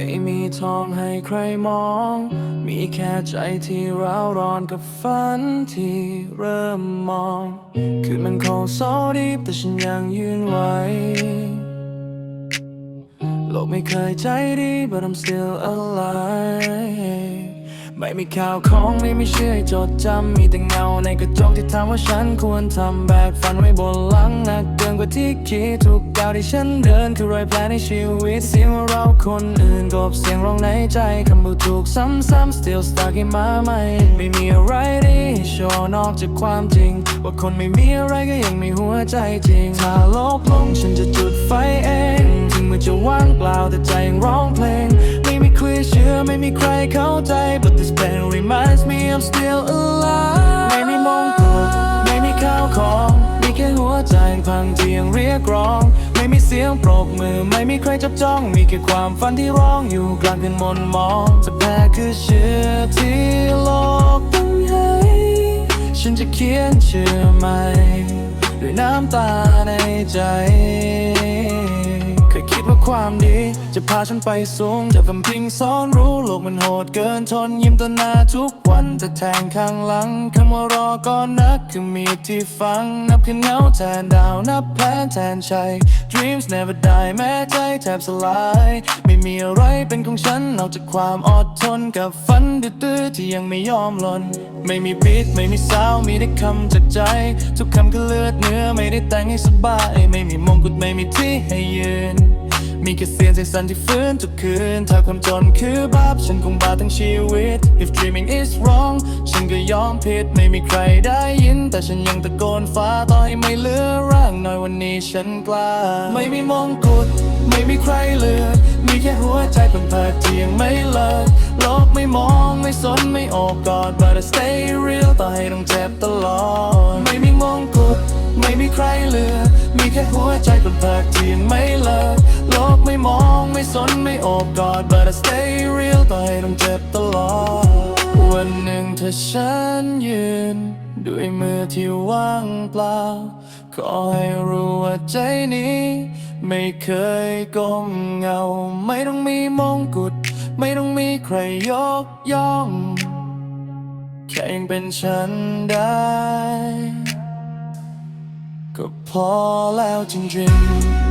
ไม่มีทองให้ใครมอง มีแค่ใจที่ร้าวร้อนกับฝันที่เริ่มมอง คืนมันคงซอดีแต่ฉันยังยืนไหวโลกไม่เคยใจดี but I'm still alive ไม่มีข่าวของไม่มีชื่อจดจำมีแต่เงาในกระจกที่ถามว่าฉันควรทำแบบฝันไว้บนหลังหนักเกินกว่าที่คิดทุกก้าวที่ฉันเดินคือรอยแผลในชีวิตเสียงว่าเราคนอื่นกบเสียงร้องในใจคำพูดถูกซ้ำๆ still stuck in my mind ไม่มีอะไรดีให้โชว์นอกจากความจริง ว่าคนไม่มีอะไรก็ยังมีหัวใจจริงถ้าโลกลงฉันจะจุดไฟเองถึงมันจะว่างเปล่าแต่ใจยังร้องเพลง ไม่มีใครเชื่อไม่มีใครเข้าใจ I'm still alive ไม่มีมงกุฎไม่มีข้าวของมีแค่หัวใจพังที่ยังเรียกร้อง ไม่มีเสียงปรบมือ ไม่มีใครจับจ้อง มีแค่ความฝันที่ร้องอยู่กลางคืนมนมองจะแพ้คือเชื่อที่โลกต้องให้ฉันจะเขียนชื่อใหม่ด้วยน้ำตาในใจ ว่าความดี จะพาฉันไปสูงจะเป็นพิงซ้อนรู้โลกมันโหดเกินทนยิ้มต่อหน้าทุกวันแต่แทงข้างหลังคำว่ารอก็นักคือมีที่ฟัง นับขึ้นเงาแทนดาวนับแพ้แทนชัย Dreams never die แม้ใจแทบสลาย ไม่มีอะไรเป็นของฉันนอกจากความอดทนกับฝันดื้อๆที่ยังไม่ยอมหล่นไม่มีบีทไม่มีสาวมีแต่คำจากใจ ทุกคำคือเลือดเนื้อไม่ได้แต่งให้สบาย ไม่มีมงกุฎไม่มีที่ให้ยืน มีแค่เสียงใจสั่นที่ฟื้นทุกคืน ถ้าความจนคือบาปฉันคงบาปทั้งชีวิต If dreaming is wrong ฉันก็ยอมผิดไม่มีใครได้ยิน แต่ฉันยังตะโกนฟ้าต่อให้ไม่เหลือร่างน่อยวันนี้ฉันกล้า ไม่มีมงกุฎไม่มีใครเหลือ มีแค่หัวใจเพิ่งเพิดที่ยังไม่เลิกโลกไม่มองไม่สนไม่โอบกอด but I stay real ต่อให้ต้องเจ็บตลอด ไม่มีมงกุฎไม่มีใครเหลือ มีแค่หัวใจเพิ่งเพิดที่ยังไม่เลิกโลกไม่มองไม่สนไม่โอบกอด but I stay real ต่อให้ต้องเจ็บตลอด วันหนึ่งถ้าฉันยืน ด้วยมือที่ว่างเปล่า ขอให้รู้ว่าใจนี้ ไม่เคยก้มเงา ไม่ต้องมีมงกุฎไม่ต้องมีใครยกย่อง แค่ยังเป็นฉันได้ ก็พอแล้วจริงๆ